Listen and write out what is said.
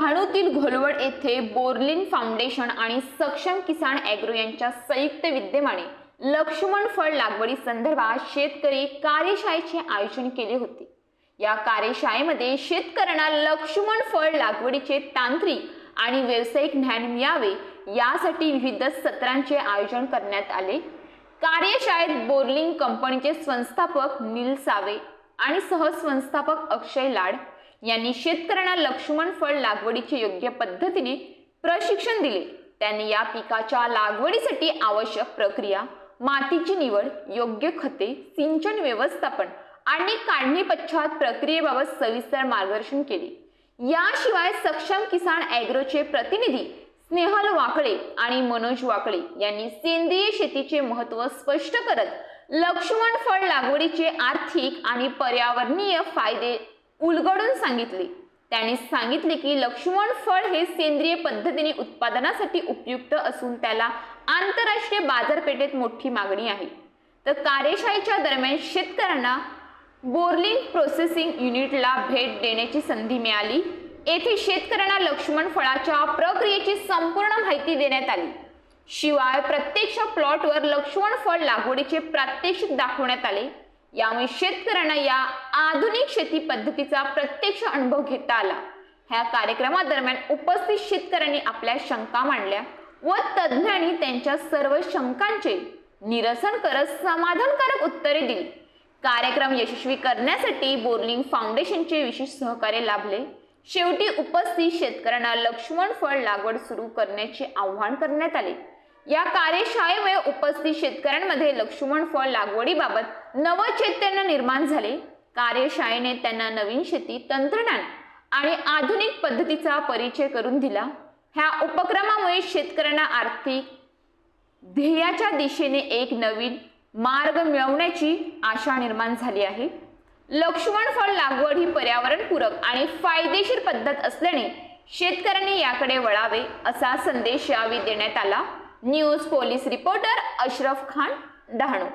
डहाणूतील घोलवड येथे बोर्लिन फाउंडेशन आणि सक्षम किसान ॲग्रो यांच्या संयुक्त विद्यमाने लक्ष्मण फळ लागवडी संदर्भात शेतकरी कार्यशाळेचे आयोजन केले होते. या कार्यशाळेमध्ये शेतकऱ्यांना लक्ष्मण फळ लागवडीचे तांत्रिक आणि व्यावसायिक ज्ञान मिळावे यासाठी विविध सत्रांचे आयोजन करण्यात आले. कार्यशाळेत बोर्लिंग कंपनीचे संस्थापक नील सावे आणि सहसंस्थापक अक्षय लाड यांनी शेतकऱ्यांना लक्ष्मण फळ लागवडीचे योग्य पद्धतीने प्रशिक्षण दिले. त्यांनी या पिकाच्या लागवडीसाठी आवश्यक प्रक्रिया मातीची निवड योग्य खते सिंचन व्यवस्थापन आणि काढणी पश्चात प्रक्रियेबाबत सविस्तर मार्गदर्शन केले. याशिवाय सक्षम किसान ॲग्रोचे प्रतिनिधी स्नेहल वाकळे आणि मनोज वाकळे यांनी सेंद्रिय शेतीचे महत्त्व स्पष्ट करत लक्ष्मण फळ लागवडीचे आर्थिक आणि पर्यावरणीय फायदे उलगडून सांगितले. त्याने सांगितले की लक्ष्मण फळ हे सेंद्रिय पद्धतीने उत्पादनासाठी उपयुक्त असून त्याला आंतरराष्ट्रीय बाजारपेठेत मोठी मागणी आहे. तर कार्यशाळेच्या दरम्यान शेतकऱ्यांना बोर्लिंग प्रोसेसिंग युनिटला भेट देण्याची संधी मिळाली. येथे शेतकऱ्यांना लक्ष्मण फळाच्या प्रक्रियेची संपूर्ण माहिती देण्यात आली. शिवाय प्रत्यक्ष प्लॉटवर लक्ष्मण फळ लागवडीचे प्रात्यक्षिक दाखवण्यात आले. यामुळे शेतकऱ्यांना या आधुनिक शेती पद्धतीचा प्रत्यक्ष अनुभव घेता आला. ह्या कार्यक्रमादरम्यान उपस्थित शेतकऱ्यांनी आपल्या शंका मांडल्या व तज्ज्ञांनी त्यांच्या सर्व शंकांचे निरसन करत समाधानकारक उत्तरे दिली. कार्यक्रम यशस्वी करण्यासाठी बोर्लिंग फाउंडेशनचे विशेष सहकार्य लाभले. शेवटी उपस्थित शेतकऱ्यांना लक्ष्मण फळ लागवड सुरू करण्याचे आवाहन करण्यात आले. या कार्यशाळेमुळे उपस्थित शेतकऱ्यांमध्ये लक्ष्मण फळ लागवडीबाबत नवचैतन्य निर्माण झाले. कार्यशाळेने त्यांना नवीन शेती तंत्रज्ञान आणि आधुनिक पद्धतीचा परिचय करून दिला. ह्या उपक्रमामुळे शेतकऱ्यांना आर्थिक ध्येयाच्या दिशेने एक नवीन मार्ग मिळवण्याची आशा निर्माण झाली आहे. लक्ष्मण फळ लागवड ही पर्यावरणपूरक आणि फायदेशीर पद्धत असल्याने शेतकऱ्यांनी याकडे वळावे असा संदेश यावेळी देण्यात आला. News police reporter Ashraf Khan Dahanu.